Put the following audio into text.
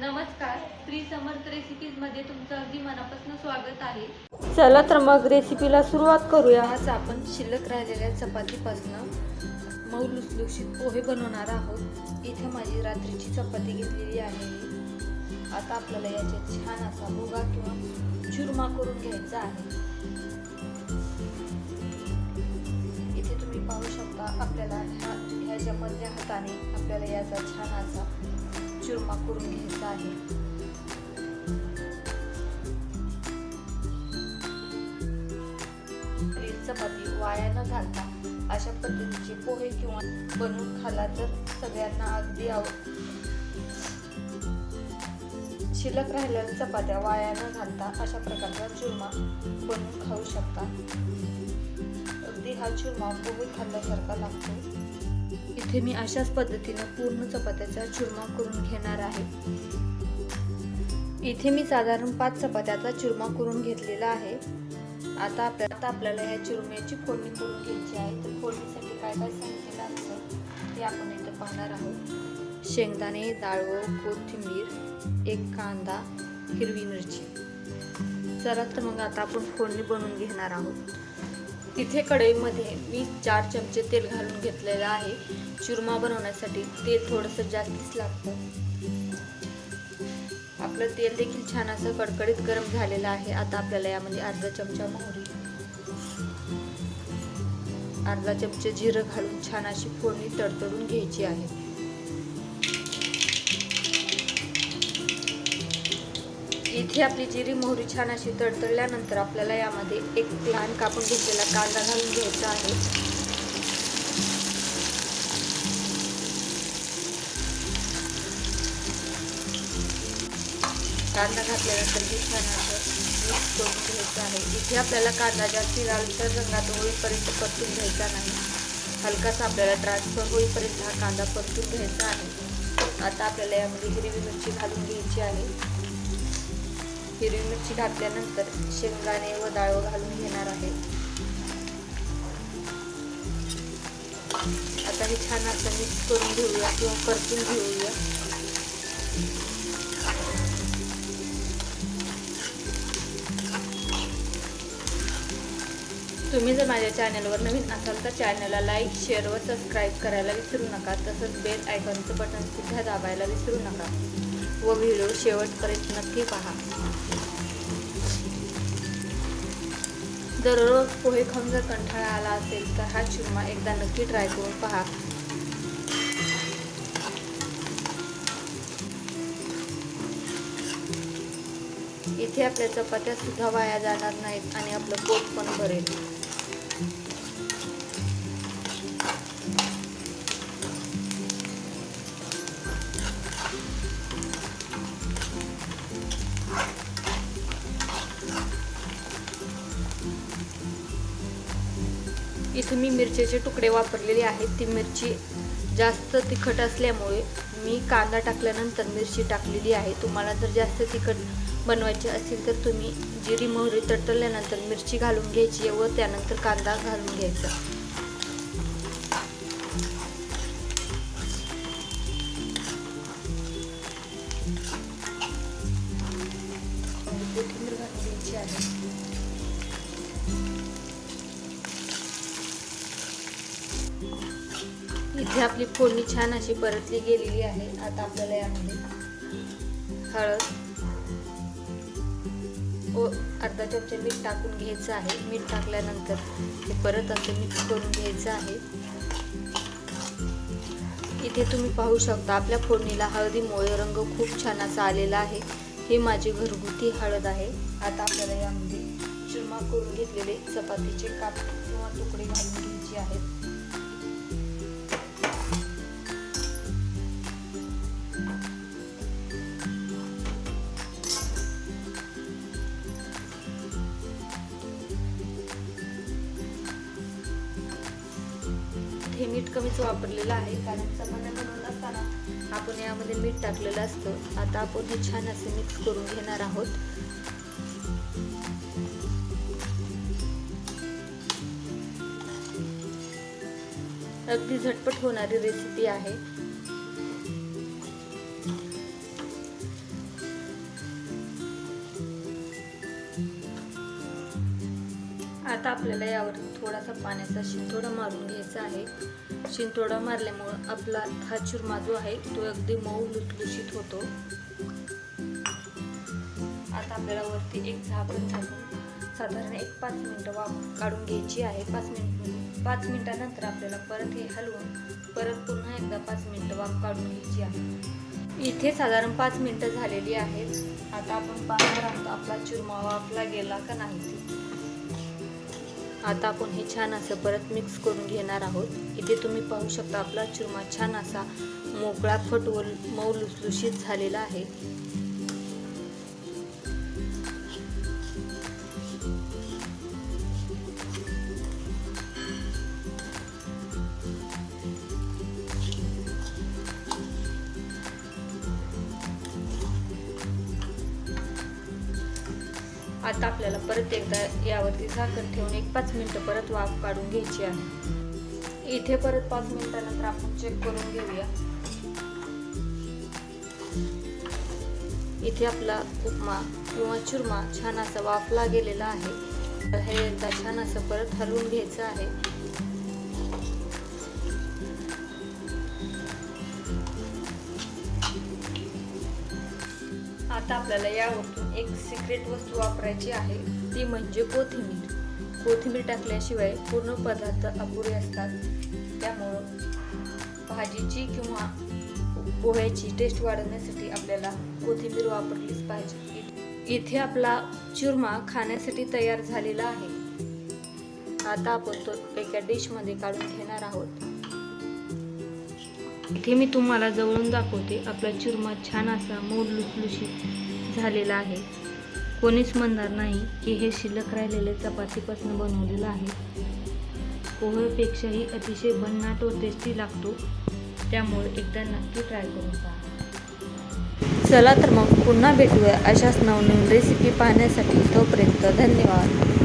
नमस्कार. श्री समर्थ रेसिपीजमध्ये तुमचं अगदी मनापासून स्वागत आहे. चला तर मग रेसिपीला सुरुवात करूया. आज आपण शिल्लक राहिलेल्या चपातीपासून मऊ लुसलुशीत पोहे बनवणार आहोत. इथे माझी रात्रीची चपाती घेतलेली आहे. आता आपल्याला याच्यात छान असा भुगा किंवा चुरमा करून घ्यायचा आहे. इथे तुम्ही पाहू शकता आपल्याला ह्या ह्याच्या मधल्या हाताने आपल्याला याचा छान असा चुरमा करून घ्यायचा आहे. चपाती वाया न घालता. अशा पद्धतीचे पोहे किंवा बनवून खाला तर सगळ्यांना अगदी आवड शिल्लक राहिलेल्या चपात्या वाया न घालता. अशा प्रकारचा चुरमा बनवून खाऊ शकता. अगदी हा चुरमा पोहे खाल्ल्यासारखा लागतो. इथे मी अशाच पद्धतीने पूर्ण चपात्याचा चुरमा करून घेणार आहे. इथे मी साधारण पाच चपात्याचा चुरमा करून घेतलेला आहे. आता आपल्या आता आपल्याला ह्या चुरम्याची फोडणी करून घ्यायची आहे. तर फोडणीसाठी काय काय सांगितलेलं असतं ते आपण इथं पाहणार आहोत. शेंगदाणे डाळवं कोथिंबीर एक कांदा हिरवी मिरची. चला तर मग आता आपण फोडणी बनवून घेणार आहोत. तिथे कढईमध्ये मी चार चमचे तेल घालून घेतलेलं आहे. चुरमा बनवण्यासाठी तेल थोडंसं जास्तीच लागतं. आपलं तेल देखील छान असं कडकडीत गरम झालेलं आहे. आता आपल्याला यामध्ये अर्धा चमचा मोहरी अर्धा चमचे जिरं घालून छान अशी फोडणी तडतडून घ्यायची आहे. इथे आपली जिरी मोहरी छान अशी तडतडल्यानंतर आपल्याला यामध्ये एक लहान कापून घेतलेला कांदा घालून घ्यायचा आहे. कांदा घातल्यानंतर हे छान असं मिक्स करून घ्यायचं आहे. इथे आपल्याला कांदा जास्ती लालसर रंगात होईपर्यंत परतून घ्यायचा नाही. हलकासा आपल्याला ट्रान्सफर होईपर्यंत हा कांदा परतून घ्यायचा आहे. आता आपल्याला यामध्ये हिरवी मिरची घालून घ्यायची आहे. हिरवी मिरची घातल्यानंतर शेंगदाणे व डाळव घालून घेणार आहे. आता हे छान असं मिक्स करून घेऊया किंवा परतून घेऊया. तुम्ही जर माझ्या चॅनलवर नवीन असाल तर चॅनलला लाईक शेअर व सबस्क्राईब करायला विसरू नका. तसंच बेल आयकॉनचं बटन सुद्धा दाबायला विसरू नका. व व्हिडिओ शेवटपर्यंत नक्की पहा. दररोज पोहे खाऊन जर कंटाळा आला असेल तर हा चुरमा एकदा नक्की ट्राय करून पहा. इथे आपल्या चपात्या सुद्धा वाया जाणार नाहीत आणि आपलं पोट पण भरेल. इथे मी मिरचीचे तुकडे वापरलेले आहेत. ती मिरची जास्त तिखट असल्यामुळे मी कांदा टाकल्यानंतर मिरची टाकलेली आहे. तुम्हाला जर जास्त तिखट बनवायचे असेल तर तुम्ही जिरी मोहरी तटल्यानंतर मिरची घालून घ्यायची व त्यानंतर कांदा घालून घ्यायचा. कोथिंबीर घालून घ्यायची आहे. इथे आपली फोडणी छान अशी परतली गेलेली आहे. आता आपल्याला यामध्ये हळद व अर्धा चमचा मीठ टाकून घ्यायचं आहे. मीठ टाकल्यानंतर हे परत असं मिक्स करून घ्यायचं आहे. इथे तुम्ही पाहू शकता आपल्या फोडणीला हळदीमुळे रंग खूप छान असा आलेला आहे. ही माझी घरगुती हळद आहे. आता आपल्याला यामध्ये चुरमा करून घेतलेले चपातीचे काप किंवा तुकडे घालून घ्यायचे आहेत. मीठ कमीच वापरलेलं आहे. कारण चपात्या बनवत असताना आपण यामध्ये मीठ टाकलेलं असतं. आता आपण हे छान असे मिक्स करून घेणार आहोत. अगदी झटपट होणारी रेसिपी आहे. आता आपल्याला यावर थोडासा पाण्याचा शिंतोडा मारून घ्यायचा आहे. शिंतोडा मारल्यामुळं आपला हा चुरमा जो आहे तो अगदी मऊ लुसलुशीत होतो. आता आपल्याला वरती एक झाकण झाकून साधारण एक पाच मिनटं वाफ काढून घ्यायची आहे. पाच मिनिट म्हणजे पाच मिनिटानंतर आपल्याला परत हे हलवून परत पुन्हा एकदा पाच मिनटं वाफ काढून घ्यायची आहे. इथे साधारण पाच मिनटं झालेली आहेत. आता आपण पाहणार आहोत आपला चुरमा वाफला गेला का नाही. ते आता आपण हे छान असं परत मिक्स करून घेणार आहोत. इथे तुम्ही पाहू शकता आपला चुरमा छान असा मोकळा फट व मऊ लुसलुशीत झालेला आहे. आता आपल्याला परत एकदा यावरती झाकण ठेवून एक पाच मिनटं परत वाफ काढून घ्यायची आहे. इथे परत पाच मिनिटानंतर आपण चेक करून घेऊया. इथे आपला उपमा किंवा चुरमा छान असा वाफला गेलेला आहे. तर हे एकदा छान असं परत हलवून घ्यायचं आहे. आता आपल्याला यावरतून एक सिक्रेट वस्तू वापरायची आहे. ती म्हणजे कोथिंबीर. कोथिंबीर टाकल्याशिवाय पूर्ण पदार्थ अपुरे असतात. त्यामुळं भाजीची किंवा पोह्याची टेस्ट वाढवण्यासाठी आपल्याला कोथिंबीर वापरलीच पाहिजे. इथे आपला चुरमा खाण्यासाठी तयार झालेला आहे. आता आपण तो एका डिशमध्ये काढून घेणार आहोत. इथे मी तुम्हाला जवळून दाखवते. आपला चुरमा छान असा मऊ लुसलुशीत झालेला आहे. कोणीच म्हणणार नाही की हे शिल्लक राहिलेले चपातीपासून बनवलेलं आहे. पोहेपेक्षाही अतिशय भन्नाट व टेस्टी लागतो. त्यामुळे एकदा नक्की ट्राय करून पहा. चला तर मग पुन्हा भेटूया अशाच नवनवीन रेसिपी पाहण्यासाठी. तोपर्यंत धन्यवाद.